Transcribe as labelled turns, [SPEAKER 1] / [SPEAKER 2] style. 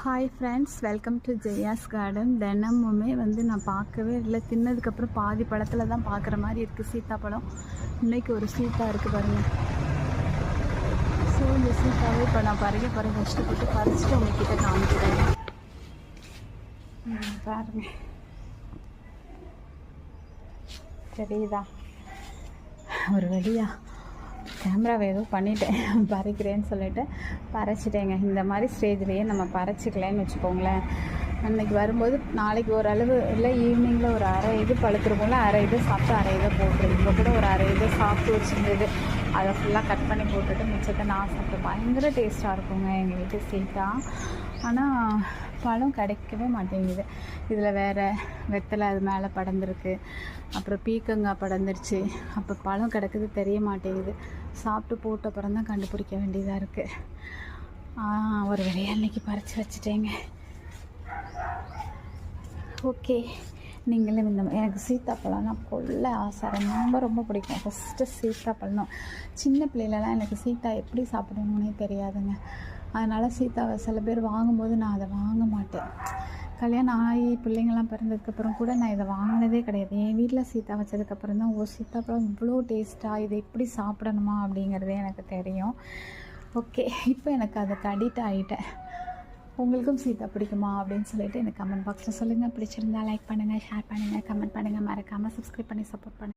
[SPEAKER 1] Hi friends welcome to Jaya's garden தினமுமே வந்து நான் பார்க்கவே இல்லை. தின்னதுக்கப்புறம் பாதி பழத்தில் தான் பார்க்குற மாதிரி இருக்குது சீத்தாப்பழம் இன்னைக்கு ஒரு சீத்தா இருக்குது பாருங்கள் ஸோ இந்த சீத்தாவே இப்போ நான் பறிக்க போகிறேன் கஷ்டப்பட்டு பறிச்சுட்டு உங்ககிட்ட காமிக்கிறேன். ம், பாருங்க. தெரியுதா? ஒரு வழியா? கேமராவை ஏதோ பண்ணிட்டேன். பறிக்கிறேன்னு சொல்லிட்டு பறைச்சிட்டேங்க. இந்த மாதிரி ஸ்டேஜ்லேயே நம்ம பறைச்சிக்கலன்னு வச்சுக்கோங்களேன். அன்னைக்கு வரும்போது நாளைக்கு ஓரளவு இல்லை ஈவினிங்கில் ஒரு அரை இது பழுத்துருக்கும்ல அரை இது சாப்பிட்டு அரை இதை போட்டுரு இப்போ கூட ஒரு அரை இது சாப்பிட்டு வச்சுருந்தது. அதை ஃபுல்லாக கட் பண்ணி போட்டுட்டு மிச்சத்தை நான் சாப்பிட்டு பயங்கர டேஸ்ட்டாக இருக்குங்க. எங்கள் வீட்டு சீட்டா ஆனால் பழம் கிடைக்கவே மாட்டேங்குது. இதில் வேறு வெத்தலை அது மேலே படர்ந்துருக்கு. அப்புறம் பீக்கங்காய் படர்ந்துருச்சு. அப்போ பழம் கிடக்குது தெரிய மாட்டேங்குது. சாப்பிட்டு போட்ட அப்புறம் தான் கண்டுபிடிக்க வேண்டியதாக இருக்குது ஒரு வழியாக அன்னைக்கு பறித்து வச்சுட்டேங்க. ஓகே. நீங்களும் இந்த எனக்கு சீத்தாப்பழம்னா கொள்ள ஆசை. ரொம்ப ரொம்ப பிடிக்கும். ஃபஸ்ட்டு சீத்தாப்பழம். சின்ன பிள்ளையிலலாம் எனக்கு சீத்தா எப்படி சாப்பிடணுன்னே தெரியாதுங்க. அதனால் சீதாவை சில பேர் வாங்கும்போது நான் அதை வாங்க மாட்டேன். கல்யாணம் ஆகி பிள்ளைங்கள்லாம் பிறந்ததுக்கப்புறம் கூட நான் இதை வாங்கினதே கிடையாது. என் வீட்டில் சீதா வச்சதுக்கப்புறம் தான் ஓ சீத்தாப்பழம் இவ்வளோ டேஸ்ட்டாக இதை எப்படி சாப்பிடணுமா அப்படிங்கிறதே எனக்கு தெரியும். ஓகே இப்போ எனக்கு அதுக்கு அடிக்ட் ஆகிட்டேன் உங்களுக்கும் சீதா பிடிக்குமா அப்படின்னு சொல்லிட்டு எனக்கு கமெண்ட் பாக்ஸில் சொல்லுங்கள் பிடிச்சிருந்தா லைக் பண்ணுங்கள் ஷேர் பண்ணுங்கள் கமெண்ட் பண்ணுங்கள் மறக்காமல் சப்ஸ்கிரைப் பண்ணி சப்போர்ட் பண்ணுங்கள்